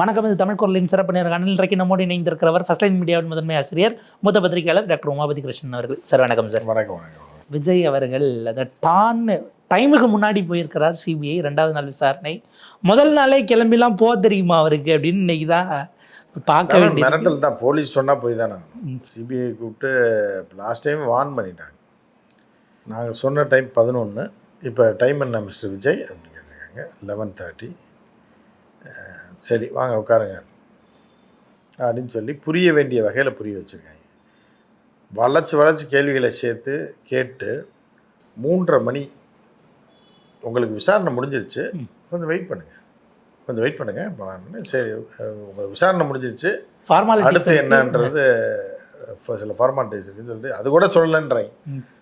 வணக்கம் இது தமிழ் குரலின் சிறப்பு நேர்காணல் இன்றைக்கு நம்மோடு இணைந்திருக்கிறவர் ஃபர்ஸ்ட் லைன் மீடியாவின் முதன்மை ஆசிரியர் மூத்த பத்திரிகையாளர் டாக்டர் உமாபதி கிருஷ்ணன் அவர்கள். சார் வணக்கம் சார். வணக்கம் வணக்கம். விஜய் அவர்கள் அந்த டான் டைமுக்கு முன்னாடி போயிருக்கிறார் சிபிஐ ரெண்டாவது நாள் விசாரணை. முதல் நாளே கிளம்பிலாம் போக தெரியுமா அவருக்கு அப்படின்னு இன்னைக்கு தான் பார்க்க வேண்டியது மிரட்டல் தான். போலீஸ் சொன்னால் போய் தானே சிபிஐ கூப்பிட்டு லாஸ்ட் டைம் வார்ன் பண்ணிட்டாங்க. நாங்கள் சொன்ன டைம் பதினொன்று இப்போ டைம் என்ன மிஸ்டர் விஜய் அப்படின்னு கேட்டிருக்காங்க லெவன் தேர்ட்டி சரி வாங்க உட்காருங்க. அப்படின்னு சொல்லி புரிய வேண்டிய வகையில் புரிய வச்சுருக்காங்க. வளைச்சு வளைச்சு கேள்விகளை சேர்த்து கேட்டு மூன்றரை மணி உங்களுக்கு விசாரணை முடிஞ்சிருச்சு. கொஞ்சம் வெயிட் பண்ணுங்கள் கொஞ்சம் வெயிட் பண்ணுங்கள் சரி அஹ், உங்க விசாரணை முடிஞ்சிருச்சு. அடுத்து என்னன்றது சில ஃபார்மாலிட்டிஸ் இருக்குன்னு சொல்லிட்டு அது கூட சொல்லலைன்றாங்க.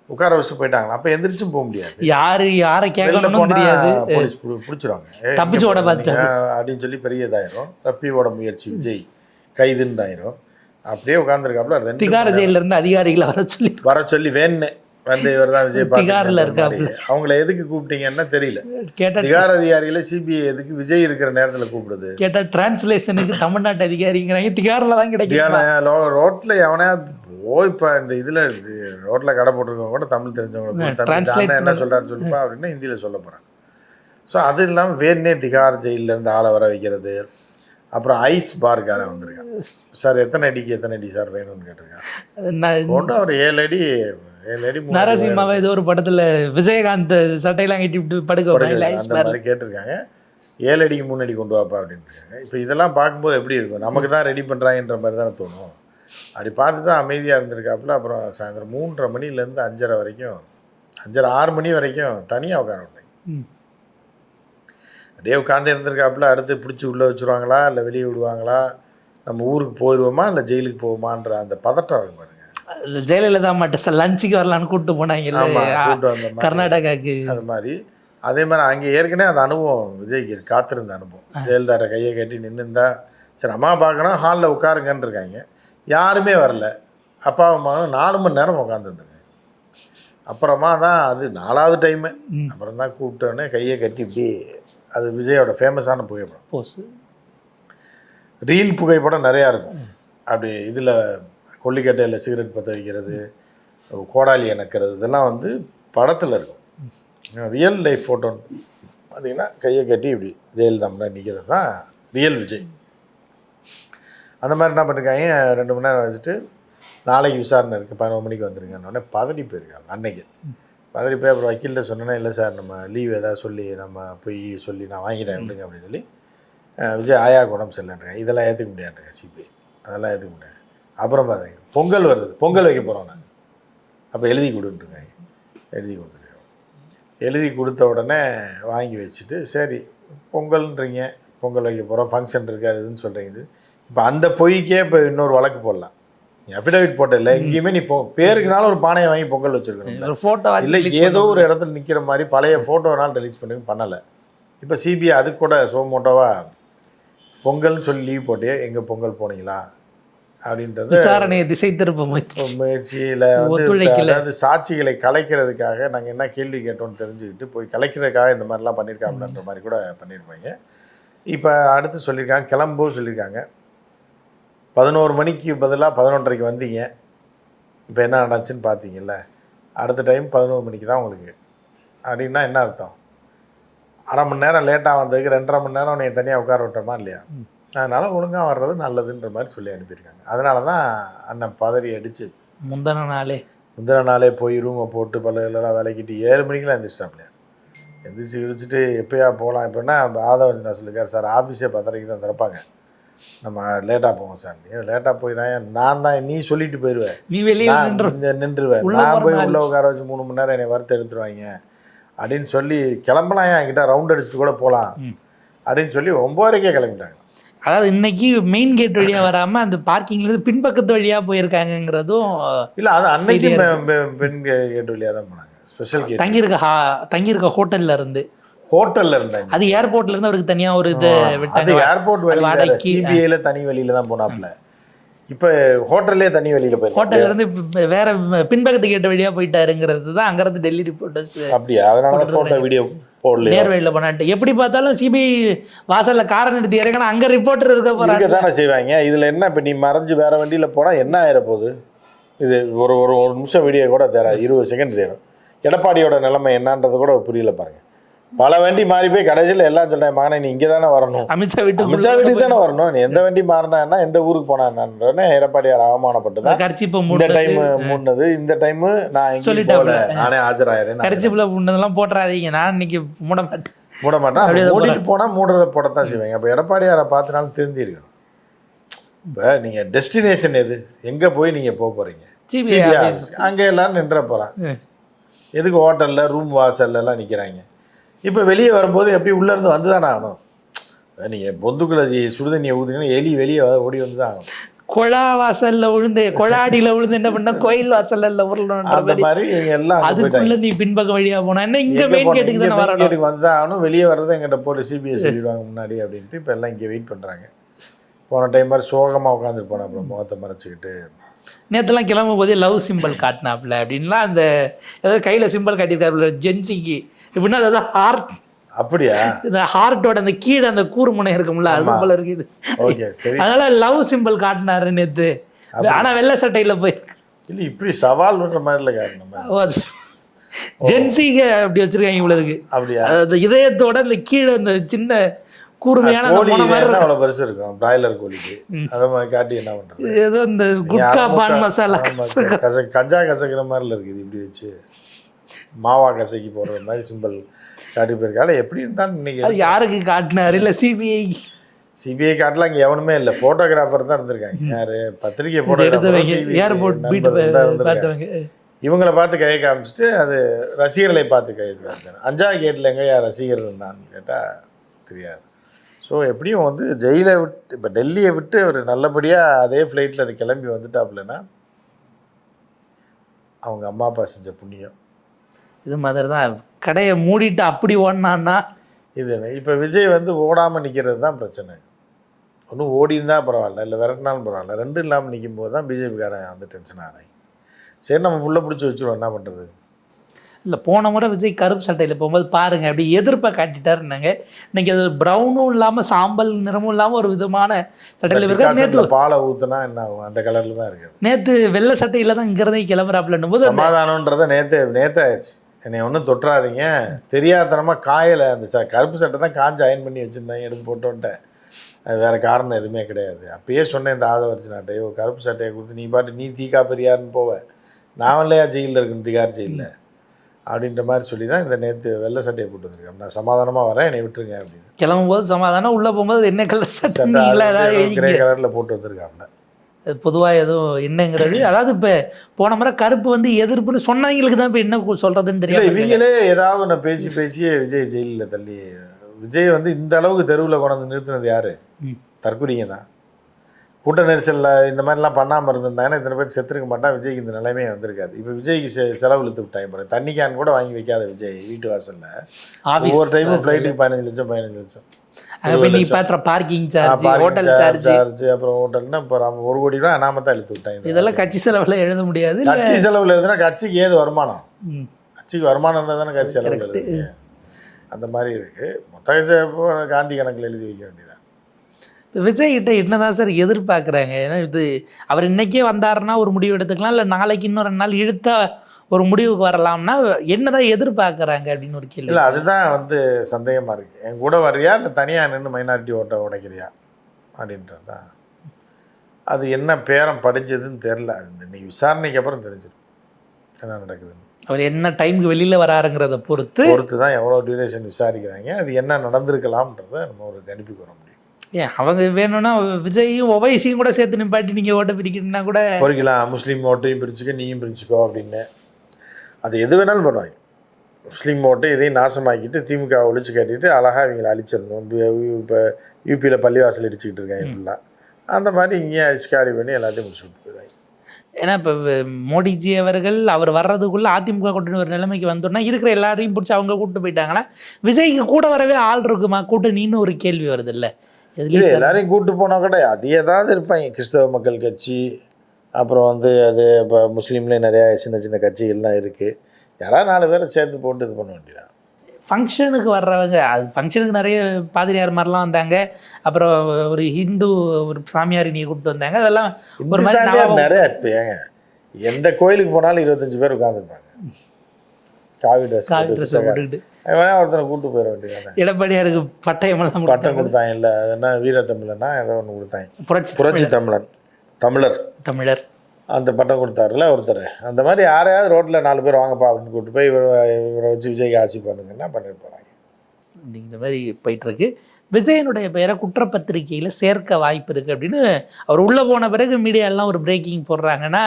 உட்கார வச்சுட்டு போயிட்டாங்களா? அப்போ எந்திரிச்சும் போக முடியாது. யாரு யாரை போனா தெரியாது. போலீஸ் புடி- பிடிச்சிருவாங்க. தப்பிச்சு ஓட பார்த்துட்டாங்க. அப்படின்னு சொல்லி பெரிய இதாயிரும். தப்பி ஓட முயற்சி விஜய். கைதுண்டாயிரும் அப்படியே உட்காந்துருக்காப்புல ரெண்டு திகார மணி ஜெயில இருந்து அதிகாரிகளை வர சொல்லி வர சொல்லி வேணுன்னு வந்து இவர் தான் விஜய் திகார்ல. மாதிரி. அவங்கள எதுக்கு கூப்பிட்டீங்கன்னா தெரியல. கேட்ட திகார் அதிகாரிகளை சிபிஐ எதுக்கு விஜய் இருக்கிற நேரத்தில் கூப்பிடுது? கேட்டா டிரான்ஸ்லேஷனுக்கு தமிழ்நாட்டு அதிகாரிங்கிறாங்க. திகாரில் தான் கிடைக்கும்? ரோட்ல எவனா ஓ இப்ப இந்த இதுல ரோட்ல கடை போட்டிருக்கவங்க கூட தமிழ் தெரிஞ்சவங்க என்ன சொல்றாரு சொல்லுப்பா அப்படின்னு ஹிந்தியில சொல்ல போறாங்க. ஸோ அது இல்லாமல் வேணே திகார் ஜெயில்ல இருந்து ஆளை வர வைக்கிறது. அப்புறம் ஐஸ் பார்காரன் வந்திருக்கான். சார் எத்தனை அடிக்கு எத்தனை அடி சார் வேணும்னு கேட்டிருக்கான். நான் கொண்டு அவர் ஏழு அடி நரசிம்மாவை ஏதோ ஒரு படத்துல விஜயகாந்த் சட்டையெல்லாம் கட்டிவிட்டு படுக்க படுக்க கேட்டிருக்காங்க. ஏழு அடிக்கு மூணு அடி கொண்டு வாப்பா இருக்காங்க. இப்போ இதெல்லாம் பார்க்கும்போது எப்படி இருக்கும்? நமக்கு தான் ரெடி பண்ணுறாங்கன்ற மாதிரி தானே தோணும். அப்படி பார்த்து தான் அமைதியாக இருந்திருக்காப்புல. அப்புறம் சாயந்தரம் மூன்றரை மணிலேருந்து அஞ்சரை வரைக்கும் அஞ்சரை ஆறு மணி வரைக்கும் தனியாக உட்கார விட்டாங்க ம். அப்படியே உட்காந்து இருந்திருக்காப்புல. அடுத்து பிடிச்சி உள்ளே வச்சுருவாங்களா? இல்லை வெளியே விடுவாங்களா? நம்ம ஊருக்கு போயிடுவோமா இல்லை ஜெயிலுக்கு போவோமான்ற அந்த பதட்டம் இருக்கும் பாருங்க. ஜெயலலிதா மட்டும் லஞ்சுக்கு வரலான்னு கூப்பிட்டு மாதிரி. கர்நாடகாக்கு. அது மாதிரி அதே மாதிரி அங்கே ஏற்கனவே அந்த அனுபவம் விஜய்க்கு காத்திருந்த அனுபவம். ஜெயலலிதாட்ட கையை கட்டி நின்றுந்தா சரி அம்மா பார்க்குறோம் ஹாலில் உட்காருங்கன்னு இருக்காங்க. யாருமே வரல. அப்பா அம்மா நாலு மணி நேரம் உட்காந்துருந்துருங்க அப்புறமா தான் அது நாலாவது டைமு. அப்புறம் தான் கூப்பிட்டோன்னே கையை கட்டி இப்படி அது விஜயோட ஃபேமஸான புகைப்படம். ரீல் புகைப்படம் நிறையா இருக்கும். அப்படி இதில் கொல்லிக்கட்டையில் சிகரெட் பற்ற வைக்கிறது கோடாலி இணக்கிறது இதெல்லாம் வந்து படத்தில் இருக்கும். ரியல் லைஃப் ஃபோட்டோன்னு பார்த்தீங்கன்னா கையை கட்டி இப்படி ஜெயலலிதா முன்னாடி நிற்கிறது தான் ரியல் விஜய். அந்த மாதிரி என்ன பண்ணிருக்காங்க? ரெண்டு மணி நேரம் வச்சுட்டு நாளைக்கு விசாரணை இருக்குது பதினொரு மணிக்கு வந்துருங்கன்னு பதறி போயிருக்காங்க அன்னைக்கு. பதறி போய் அப்புறம் வக்கீல்கிட்ட சொன்னேன்னா இல்லை சார் நம்ம லீவ் எதாவது சொல்லி நம்ம போய் சொல்லி நான் வாங்கிறேன் விடுங்க அப்படின்னு சொல்லி விஜய் ஆயா உடம்பு சரியில்லைன்றாங்க இதெல்லாம் ஏற்றுக்க முடியாதுங்க சிபிஐ அதெல்லாம் ஏற்றுக்க முடியாது. அப்புறம் பார்த்தீங்க பொங்கல் வருது. பொங்கல் வைக்க போகிறோம் நான் அப்போ எழுதி கொடுன்ட்டுருக்காங்க எழுதி கொடுத்துருக்காங்க எழுதி கொடுத்த உடனே வாங்கி வச்சுட்டு சரி பொங்கல்ன்றீங்க பொங்கல் வைக்க போகிறோம் ஃபங்க்ஷன் இருக்குது அது இதுன்னு சொல்கிறீங்க இப்போ அந்த பொய்க்கே இப்போ இன்னொரு வழக்கு போடலாம். நீ அஃபிடவிட் போட்டல எங்கேயுமே நீ பொ பேருக்குனால ஒரு பானையை வாங்கி பொங்கல் வச்சிருக்கணும் ஒரு போட்டோ இல்லை ஏதோ ஒரு இடத்துல நிற்கிற மாதிரி பழைய ஃபோட்டோனால ரிலீஸ் பண்ணி பண்ணலை. இப்போ சிபிஐ அதுக்கு கூட சோமோட்டோவா பொங்கல்னு சொல்லி லீவ் போட்டே எங்கே பொங்கல் போனீங்களா? அப்படின்றது விசாரணையை திசை திருப்ப முயற்சி முயற்சியில். அதாவது சாட்சிகளை கலைக்கிறதுக்காக நாங்கள் என்ன கேள்வி கேட்டோம்னு தெரிஞ்சுக்கிட்டு போய் கலைக்கிறதுக்காக இந்த மாதிரிலாம் பண்ணியிருக்காங்கன்ற மாதிரி கூட பண்ணியிருப்பாங்க. இப்போ அடுத்து சொல்லியிருக்காங்க கிளம்பும் சொல்லியிருக்காங்க. பதினோரு மணிக்கு பதிலாக பதினொன்றரைக்கு வந்தீங்க. இப்போ என்ன நடந்துச்சுன்னு பார்த்தீங்கல்ல அடுத்த டைம் பதினோரு மணிக்கு தான் உங்களுக்கு. அப்படின்னா என்ன அர்த்தம்? அரை மணி நேரம் லேட்டாக வந்ததுக்கு ரெண்டரை மணி நேரம் நீ தனியாக உட்கார விட்டோமா இல்லையா. அதனால் ஒழுங்காக வர்றது நல்லதுன்ற மாதிரி சொல்லி அனுப்பியிருக்காங்க. அதனால தான் அண்ணன் பதறி அடித்து முந்தின நாளே. முந்தின நாளே போய் ரூமை போட்டு பல்லுகளெல்லாம் விளக்கிட்டு ஏழு மணிக்கெலாம் எந்திரிச்சிட்டாப்லையா எந்திரிச்சு இடிச்சிட்டு எப்பயா போகலாம் இப்போன்னா ஆதவன் நான் சொல்லியிருக்காரு சார் ஆஃபீஸே பத்தரைக்கு தான் திறப்பாங்க. நம்ம லேட்டாக போவோம் சார். நீ லேட்டாக போய் தான் நான் தான் நீ சொல்லிட்டு போயிடுவேன் நீ வெளியே நின்றுவேன் நான் போய். உள்ள உட்கார வச்சு மூணு மணி நேரம் என்னை வறுத்து எடுத்துருவாங்க. அப்படின்னு சொல்லி கிளம்பலாம் என்கிட்ட ரவுண்ட் அடிச்சுட்டு கூட போகலாம். அப்படின்னு சொல்லி ஒம்போதரைக்கே கிளம்பிட்டாங்க. அதாவது இன்னைக்கு மெயின் கேட் வழியா வராம அந்த பார்க்கிங்ல இருந்து பின்பக்கத்து வழியா போயிருக்காங்கங்கிறதும் இல்லை அது அன்னைக்கு பெண் கேட் வழியாக தான் போனாங்க. ஸ்பெஷல் கேட் தங்கியிருக்க ஹா- தங்கியிருக்க ஹோட்டல்ல இருந்து. ஹோட்டலில் இருந்தாங்க. அது ஏர்போர்ட்ல இருந்து அவருக்கு தனியா ஒரு இது விட்டாங்க. ஏர்போர்ட் வாடகைக்கு, சிபிஐல தனி வழியில தான் போனாப்ல இப்போ ஹோட்டல்லே தண்ணி வெளியில் போயிருக்கு ஹோட்டல்ல இருந்து வேற பின்பக்கத்து கேட்ட வழியா போயிட்டாருங்கிறது தான் அங்கிருந்து டெல்லி ரிப்போர்ட்டர்ஸ் அப்படியா? அதனால தான் ஃபோட்டோ வீடியோ போடலையா? நேர்வழியில் பண்ணாட்டு எப்படி பார்த்தாலும் சிபிஐ வாசல்ல காரை நிறுத்தி இறங்கினா அங்க ரிப்போர்ட்டர் இருக்க போறாங்க. தானே செய்வாங்க. இதில் என்ன இப்போ நீ மறைஞ்சு வேற வண்டியில் போனால் என்ன ஆயிட போகுது? இது ஒரு ஒரு ஒரு நிமிஷம் வீடியோ கூட தேர இருபது செகண்ட் தேரும் எடப்பாடியோட நிலைமை என்னன்றது கூட புரியல பாருங்க. பல வண்டி மாறி போய் கடைசியில் எல்லாம் சொல்றேன் மகனே நீ இங்கே தானே வரணும். அமித்ஷா வீட்டு அமித்ஷா வீட்டுக்கு தானே வரணும். நீ எந்த வண்டி மாறினா எந்த ஊருக்கு போனா என்னன்றனே எடப்பாடியார் அவமானப்பட்டு தான் கர்ச்சிப்பை இந்த டைம் மூணது இந்த டைம் நான். போகல. நானே ஆஜராயிரேன் கர்ச்சிப்பில் மூட்டதெல்லாம் போட்டுறாதீங்க. நான் இன்னைக்கு மூட மாட்டேன். மூட மாட்டேன் மூடிட்டு போனால் மூடுறதை போடத்தான் செய்வாங்க அப்போ எடப்பாடியாரை பார்த்துனாலும் தெரிஞ்சிருக்கணும் இப்போ நீங்கள் டெஸ்டினேஷன் எது? எங்கே போய் நீங்கள் போக போகிறீங்க அங்கே எல்லாரும் நின்ற போகிறான் எதுக்கு ஹோட்டலில் ரூம் வாசல்ல எல்லாம் நிற்கிறாங்க இப்போ வெளியே வரும்போது எப்படி உள்ளேருந்து வந்து தானே ஆகணும்? நீங்கள் பொந்துக்குள்ள சுடுதண்ணியை ஊற்றுனீங்கன்னா எலி வெளியே ஓடி வந்து தான் ஆகணும். கொழா வாசல்ல விழுந்து கொழாடியில விழுந்து என்ன பண்ண கோயில் வாசல்ல இவங்க எல்லாம். அதுக்குள்ள நீ பின்பக்கம் வழியா போனா என்ன? இங்க மெயின் கேட்டுக்கு தானே வரணும். வந்து ஆகணும். வெளியே வர்றது எங்கிட்ட போட்டு சிபிஐ சொல்லிடுவாங்க முன்னாடி அப்படின்ட்டு இப்போ எல்லாம் இங்கே வெயிட் பண்ணுறாங்க போன டைம் மாதிரி சோகமாக உட்காந்துருப்போம் அப்புறம் முகத்தை மறைச்சிக்கிட்டு. நேற்றுலாம் கிளம்பும் போதே லவ் சிம்பிள் காட்டினாப்ல அப்படின்லாம் அந்த ஏதாவது கையில் சிம்பிள் காட்டியிருக்காருல ஜென்சிக்கு இப்படின்னா அதாவது ஹார்ட் அப்படியா? இந்த ஹார்ட்டோட அந்த கீழே அந்த கூறு முனை இருக்கும்ல அது. போல இருக்குது. அதனால லவ் சிம்பிள் காட்டினாரு நேத்து. ஆனா வெள்ளை சட்டையில போய் இல்லை இப்படி சவால் விடுற மாதிரி இல்லை காரணம் ஜென்சிக்கு அப்படி வச்சிருக்காங்க இவ்வளவுக்கு. அப்படியா? அதாவது இதயத்தோட அந்த கீழே அந்த சின்ன கூர்மையான மாதிரி அவ்வளோ பெருசு இருக்கும். பிராய்லர் கோழிக்கு. அதை மாதிரி காட்டி என்ன பண்ணுறது. ஏதோ இந்த குட்கா பான் மசாலா கச கஞ்சா கசக்கிற மாதிரில இருக்குது இப்படி வச்சு. மாவா கசக்கி போடுற மாதிரி சிம்பிள் காட்டி போயிருக்கால எப்படி இருந்தாலும் இன்னைக்கு யாருக்கு காட்டினாரு? இல்ல சிபிஐ சிபிஐ காட்டலாம் இங்கே எவனுமே இல்லை. ஃபோட்டோகிராஃபர் தான் இருந்திருக்காங்க. யாரு? பத்திரிகை ஃபோட்டோகிராஃபர் ஏர்போர்ட் பார்த்தவங்க இவங்கள பார்த்து கையை காமிச்சிட்டு அது ரசிகர்களை பார்த்து கையை காமிச்சாங்க அஞ்சாவது கேட்டில் எங்கேயா ரசிகர் இருந்தான்னு கேட்டால் தெரியாது. ஸோ எப்படியும் வந்து ஜெயிலை விட்டு இப்போ டெல்லியை விட்டு ஒரு நல்லபடியாக அதே ஃப்ளைட்டில் அது கிளம்பி வந்துட்டாப்புலன்னா அவங்க அம்மா அப்பா செஞ்ச புண்ணியம். இது மாதிரி தான். கடையை மூடிட்டு அப்படி ஓடினான்னா? இது இப்போ விஜய் வந்து ஓடாமல் நிற்கிறது தான் பிரச்சனை. ஒன்றும் ஓடிருந்தா பரவாயில்ல இல்லை விரட்டினாலும் பரவாயில்ல. ரெண்டும் இல்லாமல் நிற்கும் போது தான் பிஜேபிக்காரன் வந்து டென்ஷன் ஆகிறாங்க. சரி நம்ம புள்ள பிடிச்சி வச்சுருவோம். என்ன பண்ணுறது இல்லை போன முறை விஜய் கருப்பு சட்டையில் போகும்போது பாருங்க அப்படி எதிர்ப்பை காட்டிட்டாருன்னாங்க. இன்னைக்கு அது ப்ரௌனும் இல்லாமல் சாம்பல் நிறமும் இல்லாமல் ஒரு விதமான சட்டையில் இருக்க நேற்று பாலை ஊத்துனா என்ன ஆகும்? அந்த கலர்ல தான் இருக்குது. நேற்று வெள்ளை சட்டையில் தான் இங்கிறதே கிளம்புறாப்புலன்னும் போது நேத்து நேத்து ஆயிடுச்சு. என்னை ஒன்றும் தொட்டுறாதீங்க. தெரியாதனமா காயலை அந்த ச கருப்பு சட்டை தான் காஞ்சு அயன் பண்ணி வச்சிருந்தாங்க எடுத்து போட்டோன்ட்டேன். அது வேற காரணம் எதுவுமே கிடையாது. அப்பயே சொன்னேன் இந்த ஆதவரிச்சு நாட்டையோ கருப்பு சட்டையை கொடுத்து நீ பாட்டு நீ தீக்கா பெரியாருன்னு போவ. நான் இல்லையா ஜெயிலில் இருக்குன்னு திகார் ஜெயிலில்? அப்படின்ற மாதிரி சொல்லி தான் இந்த நேற்று வெள்ளை சட்டையை போட்டு வந்திருக்கேன் நான் சமாதானமாக வரேன் என்னை விட்டுருங்க அப்படின்னு. கிளம்பும் போது சமாதானம் உள்ளே போகும்போது என்ன கலர் சட்டை கிரே கலரில் போட்டு வந்திருக்காப்புல அது பொதுவாக எதுவும் என்னங்கிறது அதாவது இப்போ போன முறை கருப்பு வந்து எதிர்ப்புன்னு சொன்னவங்களுக்கு தான் இப்போ என்ன சொல்கிறதுன்னு தெரியாது இவங்களே ஏதாவது ஒன்று பேசி பேசியே விஜய் ஜெயிலில் தள்ளி விஜய் வந்து இந்த அளவுக்கு தெருவில் கொண்டாந்து நிறுத்தினது யாரு? ம். தற்குறிங்க தான். கூட்ட நெரிசலில் இந்த மாதிரிலாம் பண்ணாமல் இருந்திருந்தாங்கன்னா இத்தனை பேர் செத்துருக்க மாட்டான் விஜய்க்கு இந்த நிலைமையே வந்திருக்காது. இப்போ விஜய்க்கு செ செலவு இழுத்து விட்டாங்க பாருங்க. தண்ணி கேன் கூட வாங்கி வைக்காத விஜய் வீட்டு வாசல்ல. ஒவ்வொரு டைமும் ஃப்ளைட்டுக்கு பதினஞ்சு லட்சம் பதினஞ்சு லட்சம். Parking charge hotel charge charge அப்புறம் ஹோட்டல்னா இப்போ ஒரு கோடி ரூபா அனாம தான் இழுத்து விட்டாங்க. இதெல்லாம் கட்சி செலவில் எழுத முடியாது கட்சி செலவில் எழுதுனா கட்சிக்கு ஏது வருமானம். கட்சிக்கு வருமானம் இருந்தால் தானே கட்சி செலவில் அந்த மாதிரி இருக்கு. மொத்த காந்தி கணக்கில் எழுதி வைக்க வேண்டியதான் விஜய் கிட்ட என்னதான் சார் எதிர்பார்க்குறாங்க? ஏன்னா இது அவர் இன்னைக்கே வந்தாருன்னா ஒரு முடிவு எடுத்துக்கலாம் இல்லை நாளைக்கு இன்னும் ரெண்டு நாள் இழுத்தா ஒரு முடிவுக்கு வரலாம்னா என்னதான் எதிர்பார்க்குறாங்க அப்படின்னு ஒரு கேள்வி. இல்லை அதுதான் வந்து சந்தேகமாக இருக்குது என் கூட வர்றியா? இல்லை தனியாக நின்று மைனாரிட்டி ஓட்டை உடைக்கிறியா? அப்படின்றது தான் அது என்ன பேரம் படிச்சதுன்னு தெரில அது இன்னைக்கு விசாரணைக்கு அப்புறம் தெரிஞ்சிடும். என்ன நடக்குதுன்னு. அவர் என்ன டைமுக்கு வெளியில் வராருங்கிறத பொறுத்து பொறுத்து தான் எவ்வளோ டியூரேஷன் விசாரிக்கிறாங்க அது என்ன நடந்திருக்கலாம்ன்றதை நம்ம ஒரு கணிப்புக்கு வர முடியும். ஏன் அவங்க வேணும்னா விஜயும் ஒவைசியும் கூட சேர்த்து நிப்பாட்டி நீங்கள் ஓட்ட பிரிக்கணும்னா கூட பொறிக்கலாம் முஸ்லீம் ஓட்டையும் பிரிச்சுக்க நீயும் பிரிச்சுக்கோ அப்படின்னு. அது எது வேணாலும் பண்ணுவாங்க. முஸ்லீம் ஓட்டை இதையும் நாசமாக்கிட்டு திமுக ஒழிச்சு கட்டிட்டு அழகாக இவங்களை அழிச்சிடணும். இப்போ யூபியில் பள்ளிவாசல் அடிச்சுக்கிட்டு இருக்காங்க ஃபுல்லாக அந்த மாதிரி இங்கேயும் அடிச்சு காலி பண்ணி எல்லாத்தையும் முடிச்சு விட்டு போயிடுவாங்க. ஏன்னா இப்போ மோடிஜி அவர்கள் அவர் வர்றதுக்குள்ள அதிமுக கூட்டணி ஒரு நிலைமைக்கு வந்தோன்னா இருக்கிற எல்லாரையும் பிடிச்சி அவங்க கூப்பிட்டு போயிட்டாங்கன்னா விஜய்க்கு கூட வரவே ஆள் இருக்குமா? கூட்டணின்னு ஒரு கேள்வி வருது இல்லை. எதுலேயும் எல்லாரையும் கூட்டு போனால் கூட அது ஏதாவது இருப்பாங்க. கிறிஸ்தவ மக்கள் கட்சி அப்புறம் வந்து அது இப்போ முஸ்லீம்லேயும் நிறையா சின்ன சின்ன கட்சிகள்லாம் இருக்குது யாராவது நாலு பேரை சேர்த்து போட்டு இது பண்ண வேண்டியதான் ஃபங்க்ஷனுக்கு வர்றவங்க அது ஃபங்க்ஷனுக்கு நிறைய பாதிரியார் மாதிரிலாம் வந்தாங்க. அப்புறம் ஒரு ஹிந்து ஒரு சாமியார் நீ கூப்பிட்டு வந்தாங்க. அதெல்லாம் ஒரு மாதிரி. நிறையா ஏங்க. எந்த கோயிலுக்கு போனாலும் இருபத்தஞ்சு பேர் உட்காந்துருப்பாங்க காவி ட்ரெஸ் காவி ட்ரெஸ்ஸை போட்டுக்கிட்டு வேணா ஒருத்தனை கூட்டு போயிட வேண்டியதானே எடப்பாடியாருக்கு பட்டயமெல்லாம் பட்டம் கொடுத்தாங்க. இல்லை அது என்ன வீரத்தமிழனா ஏதோ ஒன்று கொடுத்தாங்க. புரட்சி புரட்சி தமிழன் தமிழர். தமிழர். அந்த பட்டம் கொடுத்தாருல ஒருத்தர். அந்த மாதிரி யாரையாவது ரோட்டில் நாலு பேர் வாங்கப்பா அப்படின்னு கூப்பிட்டு போய் இவரை இவரை வச்சு விஜய்க்கு ஆட்சி பண்ணுங்கன்னா பண்ணிட்டு போகிறாங்க இந்த மாதிரி போயிட்டு இருக்கு. விஜயனுடைய பெயரை குற்றப்பத்திரிகையில் சேர்க்க வாய்ப்பு இருக்குது அப்படின்னு அவர் உள்ளே போன பிறகு மீடியாலாம் ஒரு பிரேக்கிங் போடுறாங்கன்னா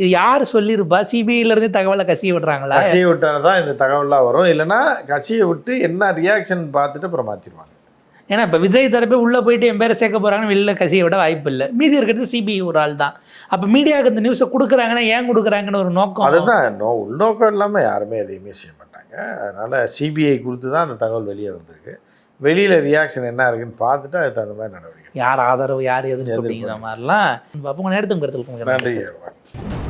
இது யார் சொல்லியிருப்பா? சிபிஐலேருந்து தகவலை கசிய விடுறாங்களா? கட்சியை விட்டால் தான் இந்த தகவல்லாம் வரும். இல்லைன்னா கட்சியை விட்டு என்ன ரியாக்ஷன் பார்த்துட்டு அப்புறம் மாற்றிடுவாங்க ஏன்னா இப்போ விஜய் தரப்பே உள்ளே போயிட்டு என் பேரை சேர்க்க போகிறாங்கன்னு வெளில கசிய விட வாய்ப்பு இல்லை. மீதி இருக்கிறது சிபிஐ ஒரு ஆள் தான். அப்போ மீடியாவுக்கு இந்த நியூஸை கொடுக்குறாங்கன்னா ஏன் கொடுக்குறாங்கன்னு ஒரு நோக்கம். அதுதான். நோ உள்நோக்கம் இல்லாமல் யாருமே எதையுமே செய்ய மாட்டாங்க. அதனால் சிபிஐ கொடுத்து தான் அந்த தகவல் வெளியே வந்திருக்கு. வெளியில் ரியாக்ஷன் என்ன இருக்குன்னு பார்த்துட்டு அதுக்கு தகுந்த மாதிரி நடவடிக்கை யார் ஆதரவு யார் எதுன்னு எதிர்ப்பு. அப்படிங்கிற மாதிரிலாம். அப்போ நேரத்துக்கு கருத்தில் நன்றி